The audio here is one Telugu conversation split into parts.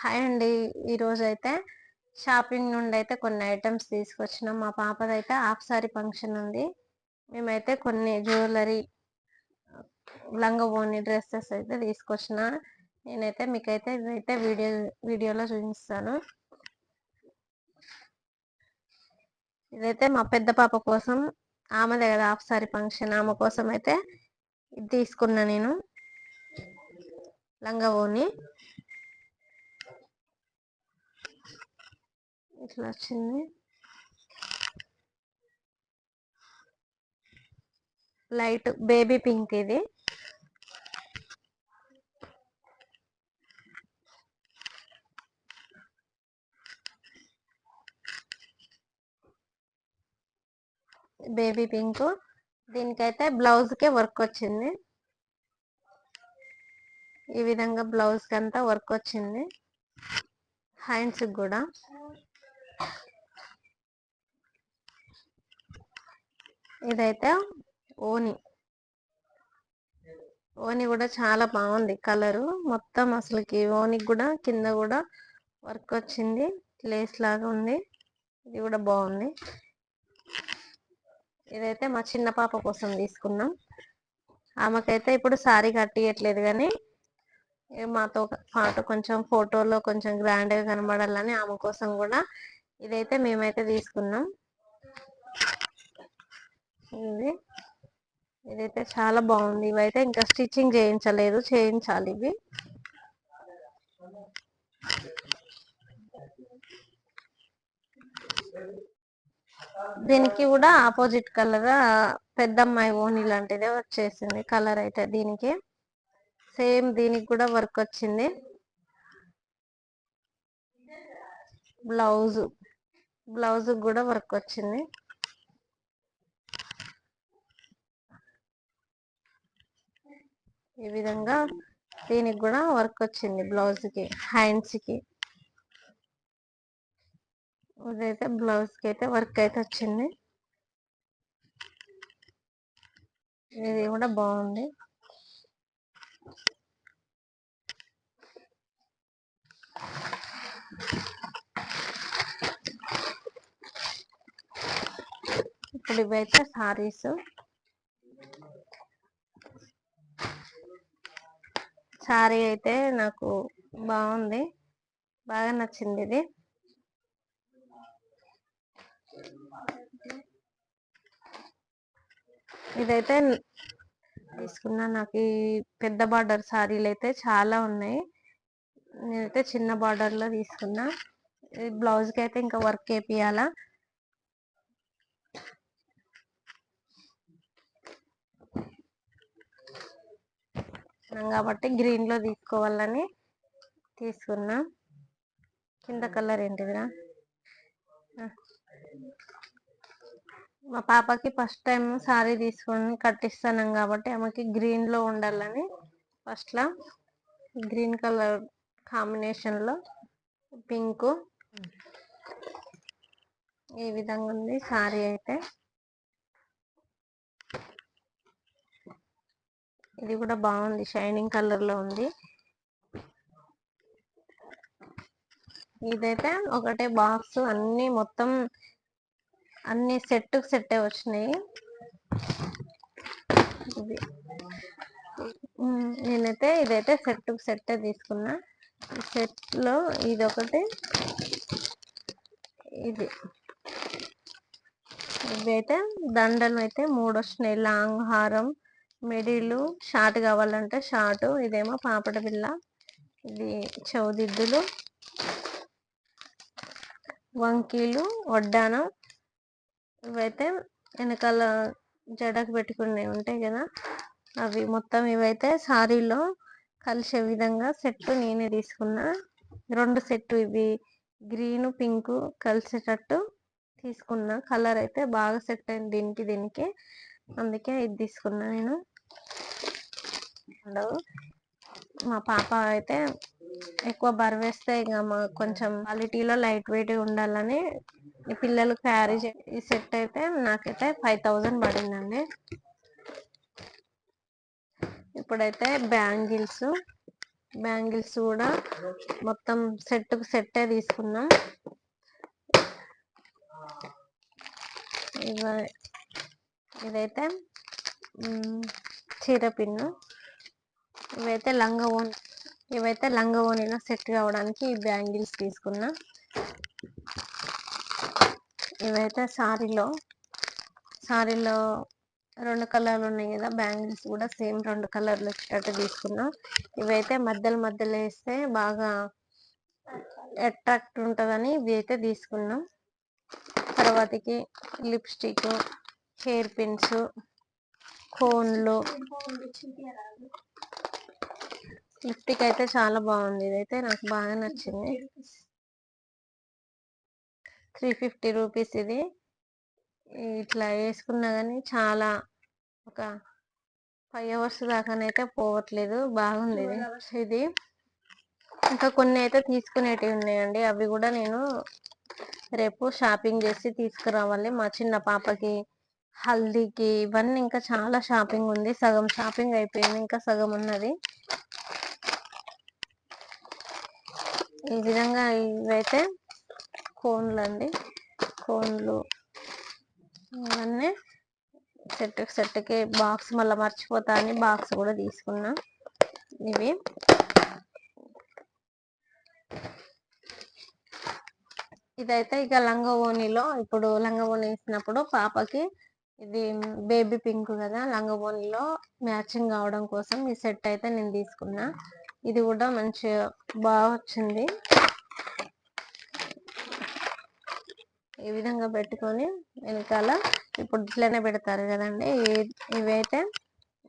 హాయ్ అండి. ఈరోజు అయితే షాపింగ్ నుండి అయితే కొన్ని ఐటమ్స్ తీసుకొచ్చినాం. మా పాపదైతే హాఫ్ సారీ ఫంక్షన్ ఉంది. మేమైతే కొన్ని జ్యువెలరీ లంగబోని డ్రెస్సెస్ అయితే తీసుకొచ్చిన. నేనైతే మీకైతే ఇదైతే వీడియో వీడియోలో చూపిస్తాను. ఇదైతే మా పెద్ద పాప కోసం ఆమెదే కదా హాఫ్ సారీ ఫంక్షన్. ఆమె కోసం అయితే ఇది తీసుకున్నా నేను లంగబోని. ఇట్లా వచ్చింది లైట్ బేబీ పింక్ ఇది. బేబీ పింక్ దీనికైతే బ్లౌజ్కే వర్క్ వచ్చింది. ఈ విధంగా బ్లౌజ్కి అంతా వర్క్ వచ్చింది. హ్యాండ్స్కి కూడా. ఇదైతే ఓని. ఓని కూడా చాలా బాగుంది కలరు. మొత్తం అసలుకి ఓనికి కూడా కింద కూడా వర్క్ వచ్చింది. లేస్ లాగా ఉంది. ఇది కూడా బాగుంది. ఇదైతే మా చిన్న పాప కోసం తీసుకున్నాం. ఆమెకైతే ఇప్పుడు సారీ కట్టియట్లేదు కానీ మాతో పాటు కొంచెం ఫోటోలో కొంచెం గ్రాండ్గా కనబడాలని ఆమె కోసం కూడా ఇదైతే మేమైతే తీసుకున్నాం. ఇది ఇదైతే చాలా బాగుంది. ఇవైతే ఇంకా స్టిచ్చింగ్ చేయించలేదు. చేయించాలి ఇవి. దీనికి కూడా ఆపోజిట్ కలర్ పెద్దమ్మాయి ఓని లాంటిదే వచ్చేసింది. కలర్ అయితే దీనికి. సేమ్ దీనికి కూడా వర్క్ వచ్చింది. బ్లౌజ్. బ్లౌజ్ కూడా వర్క్ వచ్చింది. ఈ విధంగా దీనికి కూడా వర్క్ వచ్చింది బ్లౌజ్కి హ్యాండ్స్కి ఇదైతే బ్లౌజ్కి అయితే వర్క్ అయితే వచ్చింది. ఇది కూడా బాగుంది. ఇప్పుడు ఇవైతే సారీస్ సారీ అయితే నాకు బాగుంది. బాగా నచ్చింది ఇది. ఇదైతే తీసుకున్నా నాకు ఈ పెద్ద బార్డర్ సారీలు అయితే చాలా ఉన్నాయి. నేనైతే చిన్న బార్డర్లో తీసుకున్నా. బ్లౌజ్కి అయితే ఇంకా వర్క్ వేపియాలా కాబట్టి గ్రీన్లో తీసుకోవాలని తీసుకున్నాం. కింద కలర్ ఏంటిదిరా? మా పాపకి ఫస్ట్ టైం సారీ తీసుకొని కట్టిస్తాను కాబట్టి ఆమెకి గ్రీన్లో ఉండాలని ఫస్ట్ లా గ్రీన్ కలర్ కాంబినేషన్లో పింక్. ఈ విధంగా ఉంది సారీ అయితే. ఇది కూడా బాగుంది షైనింగ్ కలర్లో ఉంది. ఇదైతే ఒకటే బాక్స్ అన్ని మొత్తం అన్ని సెట్ సెట్ వచ్చినాయి. ఇది. నేనైతే ఇదైతే సెట్ సెట్ తీసుకున్నా. సెట్లో ఇది. ఒకటి ఇది ఇదైతే దండలు అయితే మూడు వచ్చినాయి లాంగ్ హారం మిడిల్ షార్ట్ కావాలంటే షార్ట్ ఇదేమో పాపడ బిల్ల ఇది చౌదిద్దులు వంకీలు వడ్డానం ఇవైతే వెనకాల జడకు పెట్టుకునే ఉంటాయి కదా అవి మొత్తం ఇవైతే సారీలో కలిసే విధంగా సెట్ నేనే తీసుకున్నా. రెండు సెట్ ఇవి గ్రీన్ పింక్ కలిసేటట్టు తీసుకున్నా. కలర్ అయితే బాగా సెట్ అయింది దీనికి దీనికి. అందుకే ఇది తీసుకున్నా నేను. మా పాప అయితే ఎక్కువ బరువేస్తే ఇక మా కొంచెం క్వాలిటీలో లైట్ వెయిట్ ఉండాలని ఈ పిల్లలు క్యారీ ఈ సెట్ అయితే నాకైతే ఫైవ్ థౌజండ్ పడిందండి. ఇప్పుడైతే బ్యాంగిల్స్ బ్యాంగిల్స్ కూడా మొత్తం సెట్కు సెట్టే తీసుకున్నాం. ఇవ- ఇదైతే చీర పిన్ను. ఇవైతే లంగా ఓన్ ఇవైతే లంగా ఓణిలో సెట్ కావడానికి ఈ బ్యాంగిల్స్ తీసుకున్నా. ఇవైతే సారీలో సారీలో రెండు కలర్లు ఉన్నాయి కదా బ్యాంగిల్స్ కూడా సేమ్ రెండు కలర్లు వచ్చేటట్టు తీసుకున్నా. ఇవైతే మధ్యలో మధ్యలో వేస్తే బాగా అట్రాక్ట్ ఉంటుందని ఇవి అయితే తీసుకున్నాం. తర్వాతకి లిప్స్టిక్ హెయిర్ పిన్స్ కోన్లు. లిప్టిక్ అయితే చాలా బాగుంది. ఇదైతే నాకు బాగా నచ్చింది. త్రీ ఫిఫ్టీ రూపీస్ ఇది. ఇట్లా వేసుకున్నా కానీ చాలా ఒక ఫైవ్ అవర్స్ దాకానైతే పోవట్లేదు. బాగుంది ఇది. ఇది ఇంకా కొన్ని అయితే తీసుకునేటివి ఉన్నాయండి. అవి కూడా నేను రేపు షాపింగ్ చేసి తీసుకురావాలి. మా చిన్న పాపకి హల్దీకి ఇవన్నీ ఇంకా చాలా షాపింగ్ ఉంది. సగం షాపింగ్ అయిపోయింది. ఇంకా సగం ఉన్నది. ఈ విధంగా ఇవైతే కోన్లు అండి కోన్లు ఇవన్నీ సెట్ సెట్కి బాక్స్ మళ్ళీ మర్చిపోతా అని బాక్స్ కూడా తీసుకున్నా. ఇవి ఇదైతే ఇక లంగవోనిలో ఇప్పుడు లంగవోని వేసినప్పుడు పాపకి ఇది బేబీ పింక్ కదా లంగవోనిలో మ్యాచింగ్ అవడం కోసం ఈ సెట్ అయితే నేను తీసుకున్నా. ఇది కూడా మంచిగా బాగా వచ్చింది. ఈ విధంగా పెట్టుకొని వెనకాల ఇప్పుడు ఇట్లనే పెడతారు కదండి. ఇవి- ఇవైతే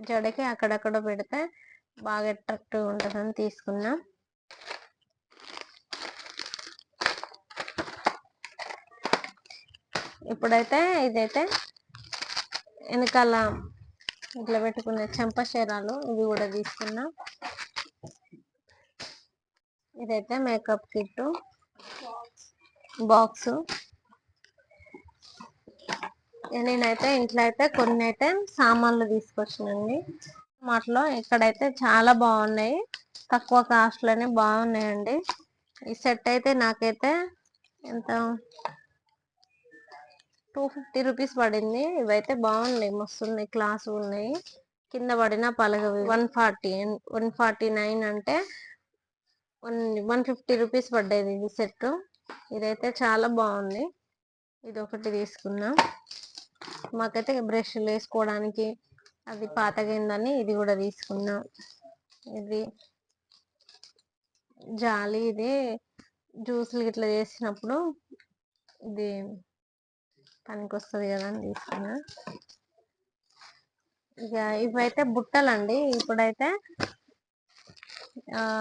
జడకి అక్కడక్కడ పెడితే బాగా అట్రాక్టివ్ ఉంటుందని తీసుకున్నా. ఇప్పుడైతే ఇదైతే వెనకాల ఇట్లా పెట్టుకునే చెంపశేరాలు ఇవి కూడా తీసుకున్నా. ఇదైతే మేకప్ కిట్ బాక్స్. నేనైతే ఇంట్లో అయితే కొన్ని అయితే సామాన్లు తీసుకొచ్చినండి వాటిలో ఇక్కడైతే చాలా బాగున్నాయి. తక్కువ కాస్ట్లోనే బాగున్నాయండి. ఈ సెట్ అయితే నాకైతే ఎంత? టూ ఫిఫ్టీ రూపీస్ పడింది. ఇవైతే బాగున్నాయి. మస్తు ఉన్నాయి క్లాస్ ఉన్నాయి కింద పడిన పలగవి. One forty one forty nine అంటే వన్ వన్ ఫిఫ్టీ రూపీస్ పడ్డాయి ఇది సెట్ ఇదైతే చాలా బాగుంది. ఇది ఒకటి తీసుకున్నా. మాకైతే బ్రష్లు వేసుకోవడానికి అది పాతగైందని ఇది కూడా తీసుకున్నా. ఇది జాలి ఇది. జ్యూస్లు ఇట్లా చేసినప్పుడు ఇది పనికి వస్తుంది కదా అని తీసుకున్నా. ఇక ఇవైతే బుట్టలండి. ఇప్పుడైతే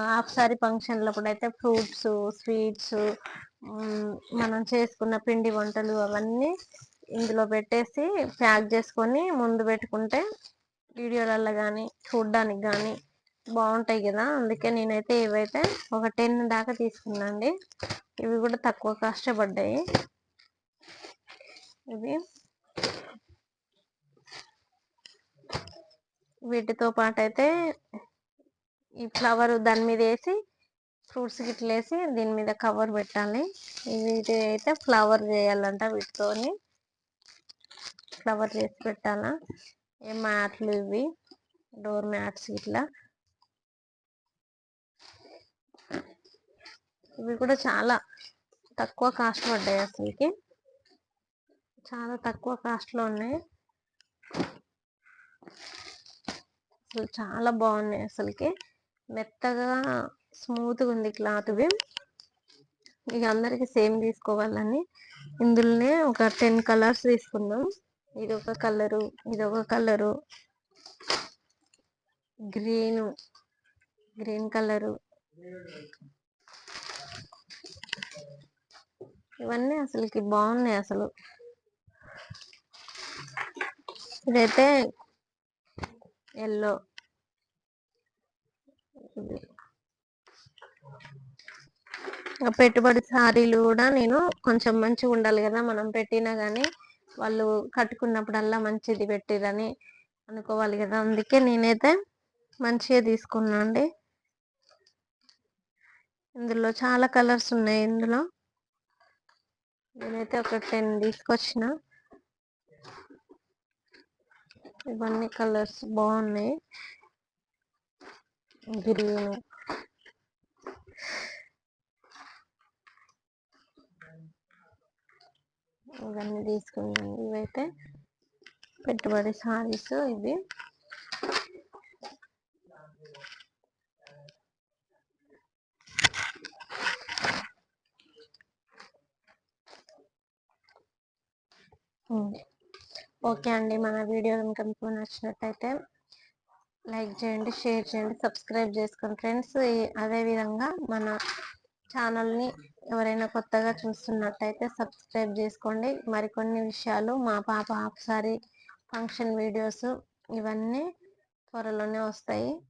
హాఫ్ సారీ కూడా అయితే ఫ్రూట్స్ స్వీట్స్ మనం చేసుకున్న పిండి వంటలు అవన్నీ ఇందులో పెట్టేసి ప్యాక్ చేసుకొని ముందు పెట్టుకుంటే వీడియోలలో కానీ చూడడానికి కానీ బాగుంటాయి కదా. అందుకే నేనైతే ఇవైతే ఒక టెన్ దాకా తీసుకున్నాండి ఇవి కూడా తక్కువ కాస్ట్ పడ్డాయి ఇవి వీటితో పాటు అయితే ఈ ఫ్లవర్ దాని మీద వేసి ఫ్రూట్స్ గిట్ల వేసి దీని మీద కవర్ పెట్టాలి. వీటి అయితే ఫ్లవర్ చేయాలంట వీటితోని. ఫ్లవర్ చేసి పెట్టాలా. ఏ మ్యాట్లు ఇవి డోర్ మ్యాట్స్ ఇట్లా ఇవి కూడా చాలా తక్కువ కాస్ట్ పడ్డాయి అసలుకి. చాలా తక్కువ కాస్ట్లో ఉన్నాయి. అసలు చాలా బాగున్నాయి అసలుకి. మెత్తగా స్మూత్గా ఉంది క్లాత్వి. ఇక అందరికి సేమ్ తీసుకోవాలని. ఇందులోనే ఒక టెన్ కలర్స్ తీసుకున్నాం ఇది ఒక కలరు ఇది ఒక కలరు. Green green colour. ఇవన్నీ అసలుకి బాగున్నాయి అసలు. ఇదైతే ఎల్లో. పెట్టుబడి సారీలు కూడా నేను కొంచెం మంచిగా ఉండాలి కదా మనం పెట్టినా గానీ వాళ్ళు కట్టుకున్నప్పుడల్లా మంచిది పెట్టిరని అనుకోవాలి కదా. అందుకే నేనైతే మంచిగా తీసుకున్నా అండి. ఇందులో చాలా కలర్స్ ఉన్నాయి ఇందులో. నేనైతే ఒక టెన్ తీసుకొచ్చిన. ఇవన్నీ కలర్స్ బాగున్నాయి. గ్రీన్ ఇవన్నీ తీసుకున్నాను ఇవైతే పెట్టుబడి సారీస్ ఇవి ఓకే అండి మన వీడియో కనుక మీకు నచ్చినట్టయితే లైక్ చేయండి షేర్ చేయండి సబ్స్క్రైబ్ చేసుకోండి ఫ్రెండ్స్. అదేవిధంగా మన ఛానల్ని ఎవరైనా కొత్తగా చూస్తున్నట్టయితే సబ్స్క్రైబ్ చేసుకోండి. మరికొన్ని విషయాలు మా పాప హాఫ్ సారీ ఫంక్షన్ వీడియోస్ ఇవన్నీ త్వరలోనే వస్తాయి.